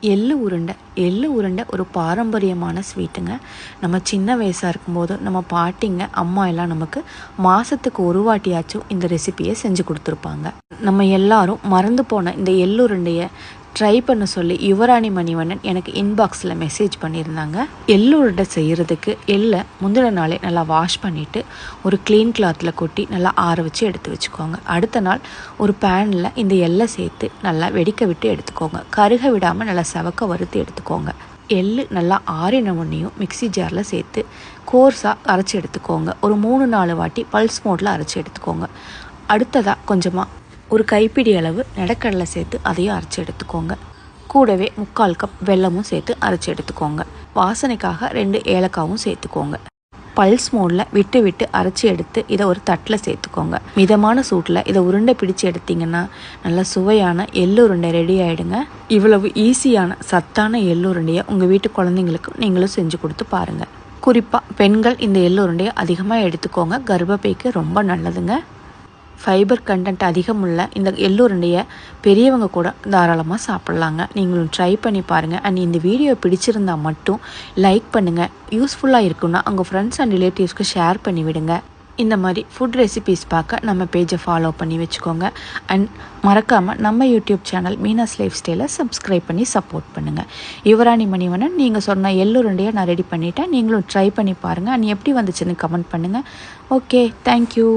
எள்ளு உருண்டை. எள்ளு உருண்டை ஒரு பாரம்பரியமான ஸ்வீட்டுங்க நம்ம சின்ன வயசாக இருக்கும்போது நம்ம பாட்டிங்க அம்மா எல்லாம் நமக்கு மாதத்துக்கு ஒரு வாட்டியாச்சும் இந்த ரெசிபியை செஞ்சு கொடுத்துருப்பாங்க. நம்ம எல்லாரும் மறந்து போன இந்த எள்ளு உருண்டையை ட்ரை பண்ண சொல்லி யுவராணி மணிவண்ணன் எனக்கு இன்பாக்ஸில் மெசேஜ் பண்ணியிருந்தாங்க. எள்ளு செய்கிறதுக்கு எள்ளை முந்தின நாளே நல்லா வாஷ் பண்ணிவிட்டு ஒரு க்ளீன் கிளாத்தில் கொட்டி நல்லா ஆற வச்சு எடுத்து வச்சுக்கோங்க. அடுத்த நாள் ஒரு பேனில் இந்த எள்ளை சேர்த்து நல்லா வெடிக்க விட்டு எடுத்துக்கோங்க. கருக விடாமல் நல்லா செவக்க வறுத்து எடுத்துக்கோங்க. எள்ளு நல்லா ஆறின உடனேயும் மிக்ஸி ஜாரில் சேர்த்து கோர்ஸாக அரைச்சி எடுத்துக்கோங்க. ஒரு மூணு நாலு வாட்டி பல்ஸ் மோட்டில் அரைச்சி எடுத்துக்கோங்க. அடுத்ததாக கொஞ்சமாக ஒரு கைப்பிடி அளவு நிலக்கடலை சேர்த்து அதையும் அரைச்சி எடுத்துக்கோங்க. கூடவே முக்கால் கப் வெல்லமும் சேர்த்து அரைச்சி எடுத்துக்கோங்க. வாசனைக்காக ரெண்டு ஏலக்காவும் சேர்த்துக்கோங்க. பல்ஸ் மோடில் விட்டு விட்டு அரைச்சி எடுத்து இதை ஒரு தட்டில் சேர்த்துக்கோங்க. மிதமான சூட்டில் இதை உருண்டை பிடிச்சு எடுத்தீங்கன்னா நல்ல சுவையான எள்ளு உருண்டை ரெடி ஆகிடுங்க இவ்வளவு ஈஸியான சத்தான எள்ளு உருண்டையை உங்கள் வீட்டு குழந்தைங்களுக்கும் நீங்களும் செஞ்சு கொடுத்து பாருங்கள் குறிப்பாக பெண்கள் இந்த எள்ளு உருண்டையை அதிகமாக எடுத்துக்கோங்க. கர்ப்பப்பைக்கு ரொம்ப நல்லதுங்க. ஃபைபர் கண்டென்ட் அதிகமுள்ள இந்த எள்ளுருண்டையை பெரியவங்க கூட தாராளமாக சாப்பிட்லாங்க. நீங்களும் ட்ரை பண்ணி பாருங்கள் அண்ட் இந்த வீடியோ பிடிச்சிருந்தா மட்டும் லைக் பண்ணுங்கள் யூஸ்ஃபுல்லாக இருக்குன்னா உங்கள் ஃப்ரெண்ட்ஸ் அண்ட் ரிலேட்டிவ்ஸ்க்கு ஷேர் பண்ணி விடுங்க. இந்த மாதிரி ஃபுட் ரெசிபீஸ் பார்க்க நம்ம பேஜை ஃபாலோ பண்ணி வச்சுக்கோங்க. அண்ட் மறக்காமல் நம்ம யூடியூப் சேனல் மீனாஸ் லைஃப் ஸ்டைலை சப்ஸ்கிரைப் பண்ணி சப்போர்ட் பண்ணுங்கள் யுவராணி மணிவனன் நீங்கள் சொன்ன எள்ளுருண்டையை நான் ரெடி பண்ணிட்டேன். நீங்களும் ட்ரை பண்ணி பாருங்கள் அண்ட் எப்படி வந்துச்சுன்னு கமெண்ட் பண்ணுங்கள் ஓகே தேங்க்யூ